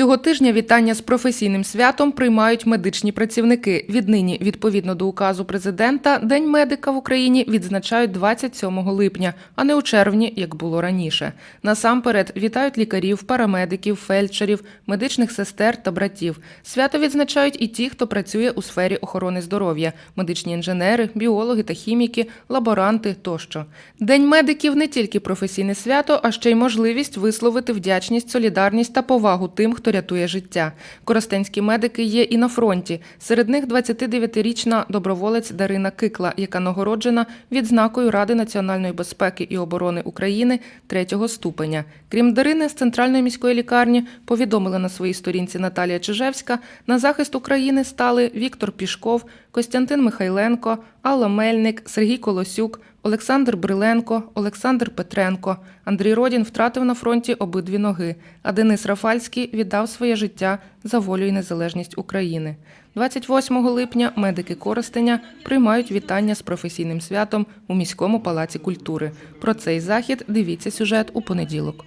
Цього тижня вітання з професійним святом приймають медичні працівники. Віднині, відповідно до указу президента, День медика в Україні відзначають 27 липня, а не у червні, як було раніше. Насамперед вітають лікарів, парамедиків, фельдшерів, медичних сестер та братів. Свято відзначають і ті, хто працює у сфері охорони здоров'я: медичні інженери, біологи та хіміки, лаборанти тощо. День медиків не тільки професійне свято, а ще й можливість висловити вдячність, солідарність та повагу тим, хто рятує життя. Коростенські медики є і на фронті. Серед них 29-річна доброволець Дарина Кикла, яка нагороджена відзнакою Ради національної безпеки і оборони України третього ступеня. Крім Дарини, з центральної міської лікарні повідомила на своїй сторінці Наталія Чижевська. На захист України стали Віктор Пішков, Костянтин Михайленко, Алла Мельник, Сергій Колосюк, Олександр Бриленко, Олександр Петренко. Андрій Родін втратив на фронті обидві ноги, а Денис Рафальський віддав своє життя за волю і незалежність України. 28 липня медики Коростеня приймають вітання з професійним святом у міському палаці культури. Про цей захід дивіться сюжет у понеділок.